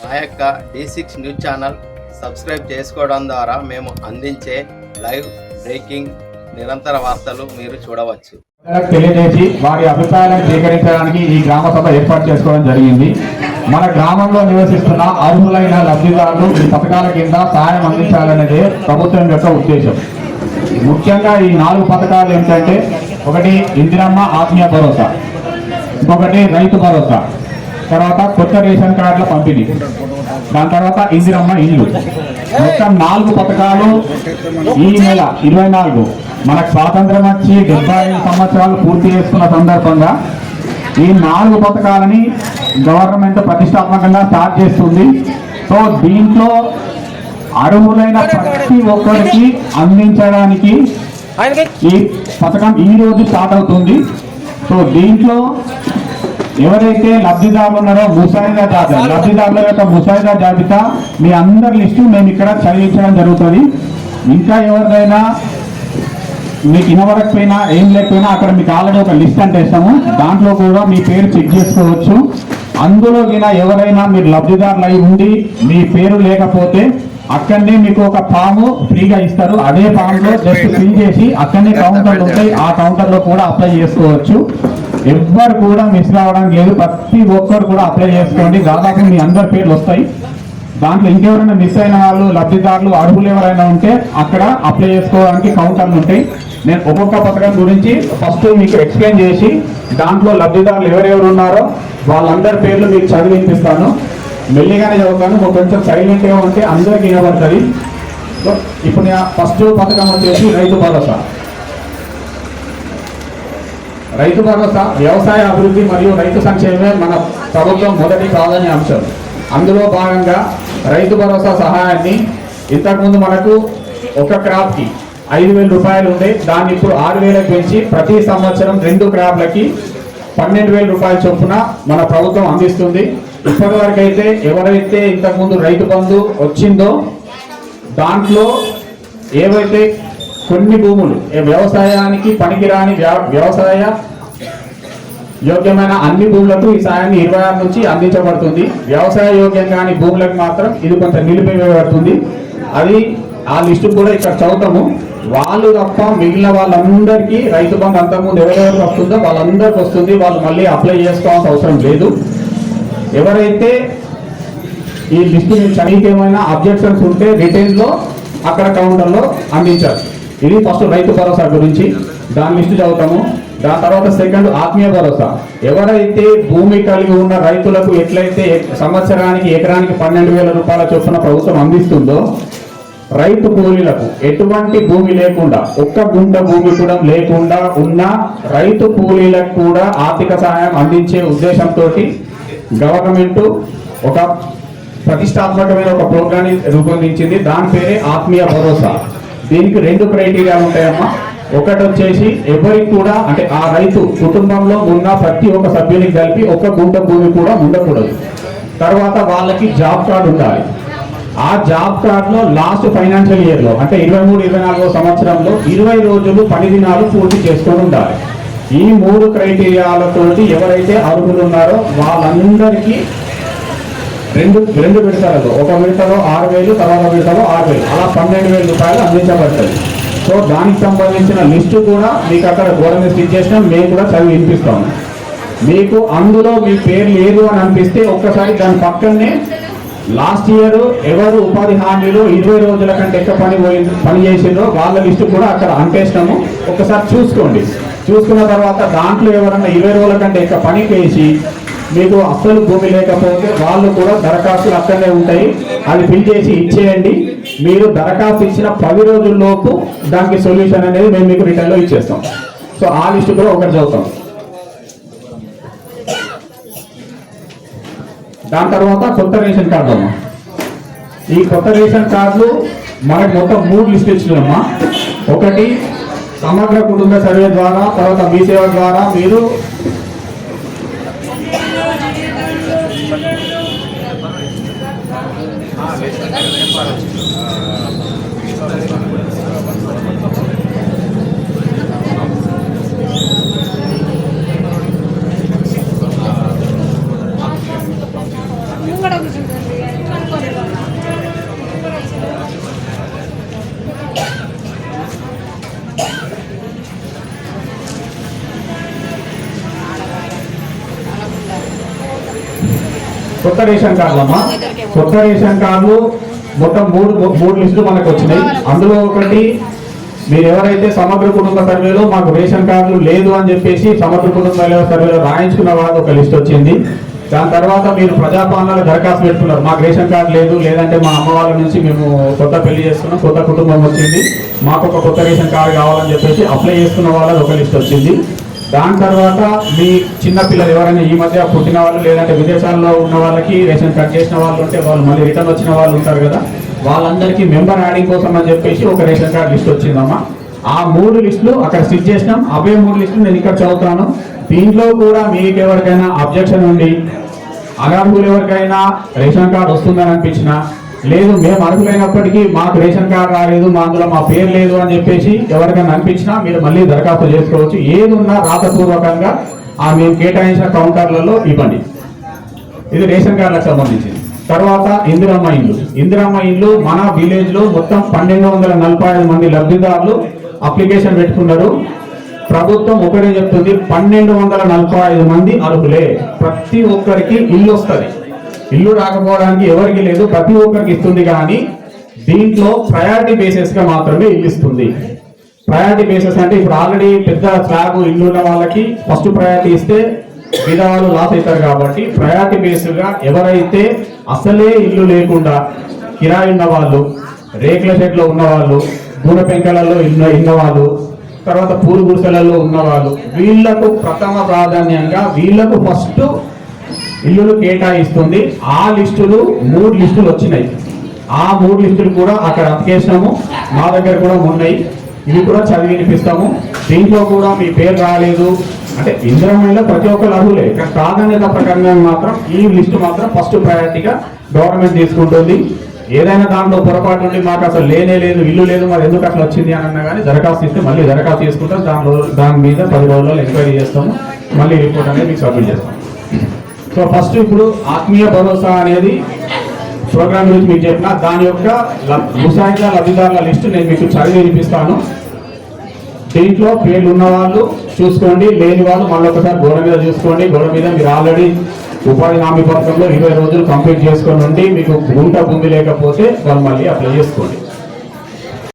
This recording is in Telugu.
మా యొక్క D six news channel subscribe చేసుకోవడం ద్వారా మేము అందించే లైవ్ బ్రేకింగ్ నిరంతర వార్తలు మీరు చూడవచ్చు. తెలియజేసి వారి అభిప్రాయాలను స్వీకరించడానికి ఈ గ్రామ సభ ఏర్పాటు చేసుకోవడం జరిగింది. మన గ్రామంలో నివసిస్తున్న అర్హులైన లబ్ధిదారులు ఈ పథకాల కింద సహాయం అందించాలనేదే ప్రభుత్వం యొక్క ఉద్దేశం. ముఖ్యంగా ఈ నాలుగు పథకాలు ఏంటంటే ఒకటి ఇందిరమ్మ ఆత్మీయ భరోసా ఇంకొకటి రైతు భరోసా. తర్వాత కొత్త రేషన్ కార్డుల పంపిణీ. దాని తర్వాత ఇందిరమ్మ ఇల్లు. మొత్తం నాలుగు పథకాలు ఈ నెల ఇరవై నాలుగు. మనకు స్వాతంత్రం వచ్చి డెబ్బై ఐదు సంవత్సరాలు పూర్తి చేసుకున్న సందర్భంగా ఈ నాలుగు పథకాలని గవర్నమెంట్ ప్రతిష్టాత్మకంగా స్టార్ట్ చేస్తుంది. సో దీంట్లో అర్హులైన ప్రతి ఒక్కరికి అందించడానికి ఈ పథకం ఈ రోజు స్టార్ట్ అవుతుంది. సో దీంట్లో ఎవరైతే లబ్ధిదారులు ఉన్నారో ముసాయిదా జాబితా లబ్ధిదారుల యొక్క ముసాయిదా జాబితా మీ అందరి లిస్టు మేము ఇక్కడ చదివించడం జరుగుతుంది. ఇంకా ఎవరిదైనా మీకు వినవరకపోయినా ఏం లేకపోయినా అక్కడ మీకు ఆల్రెడీ ఒక లిస్ట్ అంటే ఇస్తాము. దాంట్లో కూడా మీ పేరు చెక్ చేసుకోవచ్చు. అందులో ఎవరైనా మీరు లబ్ధిదారులు అయి ఉండి మీ పేరు లేకపోతే అక్కడనే మీకు ఒక ఫామ్ ఫ్రీగా ఇస్తారు. అదే ఫామ్లో జస్ట్ ఫిల్ చేసి అక్కడనే కౌంటర్లు ఉంటాయి. ఆ కౌంటర్లో కూడా అప్లై చేసుకోవచ్చు. ఎవ్వరు కూడా మిస్ కావడం లేదు. ప్రతి ఒక్కరు కూడా అప్లై చేసుకోండి. దాదాపు మీ అందరి పేర్లు వస్తాయి. దాంట్లో ఇంకెవరైనా మిస్ అయిన వాళ్ళు లబ్ధిదారులు అర్హులు ఎవరైనా ఉంటే అక్కడ అప్లై చేసుకోవడానికి కౌంటర్లు ఉంటాయి. నేను ఒక్కొక్క పథకం గురించి ఫస్ట్ మీకు ఎక్స్ప్లెయిన్ చేసి దాంట్లో లబ్ధిదారులు ఎవరెవరు ఉన్నారో వాళ్ళందరి పేర్లు మీకు చదివి వినిపిస్తాను. మెల్లిగానే చదువుతాను. ఒక కొంచెం సైలెంట్గా ఉంటే అందరికీ వినబడుతుంది. సో ఇప్పుడు నేను ఫస్ట్ పథకం వచ్చేసి రైతు భరోసా. రైతు భరోసా వ్యవసాయ అభివృద్ధి మరియు రైతు సంక్షేమమే మన ప్రభుత్వం మొదటి ప్రాధాన్య అంశం. అందులో భాగంగా రైతు భరోసా సహాయాన్ని ఇంతకుముందు మనకు ఒక క్రాప్కి ఐదు వేల రూపాయలు ఉండే దాన్ని ఇప్పుడు ఆరు వేలకు పెంచి ప్రతి సంవత్సరం రెండు క్రాప్లకి పన్నెండు వేల రూపాయల చొప్పున మన ప్రభుత్వం అందిస్తుంది. ఇప్పటి వరకు అయితే ఎవరైతే ఇంతకుముందు రైతు బంధు వచ్చిందో దాంట్లో ఏవైతే కొన్ని భూములు. వ్యవసాయానికి పనికిరాని వ్యవ- వ్యవసాయ యోగ్యమైన అన్ని భూములకు ఈ సాయాన్ని ఇరవై ఆరు నుంచి అందించబడుతుంది. వ్యవసాయ యోగ్యం కాని భూములకు మాత్రం ఇది కొంత నిలిపివేయబడుతుంది. అది ఆ లిస్టు కూడా ఇక్కడ చదువుతాము. వాళ్ళు తప్ప మిగిలిన వాళ్ళందరికీ రైతు బంధు అంతకుముందు ఎవరెవరికి వస్తుందో వాళ్ళందరికి వస్తుంది. వాళ్ళు మళ్ళీ అప్లై చేసుకోవాల్సిన అవసరం లేదు. ఎవరైతే ఈ లిస్టు నుంచి మీకు ఏమైనా అబ్జెక్షన్స్ ఉంటే రిటైన్ అక్కడ కౌంటర్లో అందించారు ఇది ఫస్ట్ రైతు భరోసా గురించి. దాని లిస్టు చదువుతాము. దాని తర్వాత సెకండ్ ఆత్మీయ భరోసా. ఎవరైతే భూమి కలిగి ఉన్న రైతులకు ఎట్లయితే సంవత్సరానికి ఎకరానికి పన్నెండు వేల రూపాయల చొప్పున ప్రభుత్వం అందిస్తుందో రైతు కూలీలకు ఎటువంటి భూమి లేకుండా ఒక్క గుంట భూమి కూడా లేకుండా ఉన్న రైతు కూలీలకు కూడా ఆర్థిక సహాయం అందించే ఉద్దేశంతో గవర్నమెంట్ ఒక ప్రతిష్టాత్మకమైన ఒక ప్రోగ్రాన్ని రూపొందించింది. దాని పేరే ఆత్మీయ భరోసా. దీనికి రెండు క్రైటీరియా ఉంటాయమ్మా. ఒకటి వచ్చేసి ఎవరికి కూడా అంటే ఆ రైతు కుటుంబంలో ఉన్న ప్రతి ఒక్క సభ్యునికి కలిపి ఒక్క గుంట భూమి కూడా ఉండకూడదు. తర్వాత వాళ్ళకి జాబ్ కార్డు ఉండాలి. ఆ జాబ్ కార్డులో లాస్ట్ ఫైనాన్షియల్ ఇయర్లో అంటే ఇరవై మూడు ఇరవై నాలుగో సంవత్సరంలో ఇరవై రోజులు పని దినాలు పూర్తి చేసుకొని ఉండాలి. ఈ మూడు క్రైటీరియాలతోటి ఎవరైతే అర్హులు ఉన్నారో వాళ్ళందరికీ రెండు రెండు విడతలలో ఒక విడతలో ఆరు వేలు తర్వాత విడతలో ఆరు వేలు. అలా పన్నెండు వేల రూపాయలు అందించబడుతుంది సో దానికి సంబంధించిన లిస్టు కూడా మీకు అక్కడ గోడ మీద స్టిచ్ చేసిన మేము కూడా చదివి వినిపిస్తాము మీకు అందులో మీ పేరు లేదు అని అనిపిస్తే ఒక్కసారి దాని పక్కనే లాస్ట్ ఇయర్ ఎవరు ఉపాధి హామీలో ఇరవై రోజుల కంటే ఎక్కువ పని పోయి పని చేసిండ్రో వాళ్ళ లిస్టు కూడా అక్కడ అంటేసినాము. ఒకసారి చూసుకోండి. చూసుకున్న తర్వాత దాంట్లో ఎవరన్నా ఇరవై రోజుల కంటే ఎక్కువ పని చేసి మీకు అస్సలు భూమి లేకపోతే వాళ్ళు కూడా దరఖాస్తులు అక్కడనే ఉంటాయి. అది ఫిల్ చేసి ఇచ్చేయండి. మీరు దరఖాస్తు ఇచ్చిన పది రోజుల్లోపు దానికి సొల్యూషన్ అనేది మేము మీకు రిటర్న్లో ఇచ్చేస్తాం. సో ఆ లిస్ట్ కూడా ఒకటి చదువుతాం. దాని తర్వాత కొత్త రేషన్ కార్డు అమ్మా. ఈ కొత్త రేషన్ కార్డులు మనకు మొత్తం మూడు లిస్ట్ ఇచ్చినమ్మా ఒకటి సమగ్ర కుటుంబ సర్వే ద్వారా తర్వాత మీ సేవ ద్వారా మీరు కొత్త రేషన్ కార్డులమ్మా. కొత్త రేషన్ కార్డులు మొత్తం మూడు మూడు లిస్టులు మనకు వచ్చినాయి. అందులో ఒకటి మీరు ఎవరైతే సమగ్ర కుటుంబ సర్వేలో మాకు రేషన్ కార్డులు లేదు అని చెప్పేసి సమగ్ర కుటుంబ సర్వేలో రాయించుకున్న వాళ్ళు ఒక లిస్ట్ వచ్చింది. దాని తర్వాత మీరు ప్రజాపాలనలో దరఖాస్తు పెట్టుకున్నారు. మాకు రేషన్ కార్డు లేదు లేదంటే మా అమ్మ వాళ్ళ నుంచి మేము కొత్త పెళ్ళి చేసుకున్నాం కొత్త కుటుంబం వచ్చింది. మాకు ఒక కొత్త రేషన్ కార్డు కావాలని చెప్పేసి అప్లై చేసుకున్న వాళ్ళది ఒక లిస్ట్ వచ్చింది. దాని తర్వాత మీ చిన్నపిల్లలు ఎవరైనా ఈ మధ్య పుట్టిన వాళ్ళు లేదంటే విదేశాల్లో ఉన్న వాళ్ళకి రేషన్ కట్ చేసిన వాళ్ళు ఉంటే వాళ్ళు మళ్ళీ రిటర్న్ వచ్చిన వాళ్ళు ఉంటారు కదా వాళ్ళందరికీ మెంబర్ యాడింగ్ కోసం అని చెప్పేసి ఒక రేషన్ కార్డ్ లిస్ట్ వచ్చిందమ్మా. ఆ మూడు లిస్టులు అక్కడ స్టిచ్ చేసినాం. అవే మూడు లిస్టులు నేను ఇక్కడ చదువుతాను దీంట్లో కూడా మీకు ఎవరికైనా అబ్జెక్షన్ ఉండి అనర్హులు ఎవరికైనా రేషన్ కార్డు వస్తుందని అనిపించినా లేదు మేము అర్హులైనప్పటికీ మాకు రేషన్ కార్డు రాలేదు మా అందులో మా పేరు లేదు అని చెప్పేసి ఎవరికైనా అనిపించినా మీరు మళ్ళీ దరఖాస్తు చేసుకోవచ్చు. ఏది ఉన్నా రాతపూర్వకంగా ఆ మేము కేటాయించిన కౌంటర్లలో ఇవ్వండి. ఇది రేషన్ కార్డులకు సంబంధించింది. తర్వాత ఇందిరమ్మ ఇల్లు. ఇందిరమ్మ ఇల్లు మన విలేజ్లో మొత్తం పన్నెండు వందల నలభై ఐదు మంది లబ్ధిదారులు అప్లికేషన్ పెట్టుకున్నారు. ప్రభుత్వం ఒకటే చెప్తుంది పన్నెండు వందల నలభై ఐదు మంది అర్హులే. ప్రతి ఒక్కరికి ఇల్లు వస్తుంది. ఇల్లు రాకపోవడానికి ఎవరికి లేదు ప్రతి ఒక్కరికి ఇస్తుంది కానీ దీంట్లో ప్రయారిటీ బేసిస్గా మాత్రమే ఇల్లు ఇస్తుంది. ప్రయారిటీ బేసిస్ అంటే ఇప్పుడు ఆల్రెడీ పెద్ద స్లాబ్ ఇల్లు ఉన్న వాళ్ళకి ఫస్ట్ ప్రయారిటీ ఇస్తే విధవాళ్ళు లాస్ అవుతారు కాబట్టి ప్రయారిటీ బేస్గా ఎవరైతే అసలే ఇల్లు లేకుండా కిరాయి ఉన్న వాళ్ళు రేకుల షెడ్లో ఉన్నవాళ్ళు గూడ పెంకలలో ఇన్న ఇన్నవాళ్ళు తర్వాత పూలు గుడిసెలలో ఉన్నవాళ్ళు వీళ్ళకు ప్రథమ ప్రాధాన్యంగా వీళ్ళకు ఫస్ట్ ఇల్లులు కేటాయిస్తుంది. ఆ లిస్టులు మూడు లిస్టులు వచ్చినాయి. ఆ మూడు లిస్టులు కూడా అక్కడ అతికేసాము మా దగ్గర కూడా ఉన్నాయి ఇవి కూడా చదివి వినిపిస్తాము. దీంట్లో కూడా మీ పేరు రాలేదు. అంటే ఇంద్రమైన ప్రతి ఒక్కరు అర్హులే ప్రాధాన్యత ప్రకారంగా మాత్రం ఈ లిస్టు మాత్రం ఫస్ట్ ప్రయారిటీగా గవర్నమెంట్ తీసుకుంటుంది. ఏదైనా దాంట్లో పొరపాటు ఉండి మాకు అసలు లేనే లేదు ఇల్లు లేదు మరి ఎందుకు అట్లా వచ్చింది అని అన్నా కానీ దరఖాస్తు ఇస్తే మళ్ళీ దరఖాస్తు తీసుకుంటాం. దాని రోజు దాని మీద పది రోజుల్లో ఎంక్వైరీ చేస్తాము. మళ్ళీ రిపోర్ట్ అనేది మీకు సబ్మిట్ చేస్తాం. సో ఫస్ట్ ఇప్పుడు ఆత్మీయ భరోసా అనేది ప్రోగ్రామ్ గురించి మీకు చెప్పిన దాని యొక్క ముసాయిదా లబ్ధిదారుల లిస్టు నేను మీకు చదివి వినిపిస్తాను. దీంట్లో పేర్లు ఉన్న వాళ్ళు చూసుకోండి లేని వాళ్ళు మళ్ళీ ఒకసారి గోడ మీద చూసుకోండి. గోడ మీద మీరు ఆల్రెడీ ఉపాధి హామీ పథకంలో ఇరవై రోజులు కంప్లీట్ చేసుకొని ఉండి మీకు గుంట భూమి లేకపోతే వాళ్ళు మళ్ళీ అప్లై చేసుకోండి.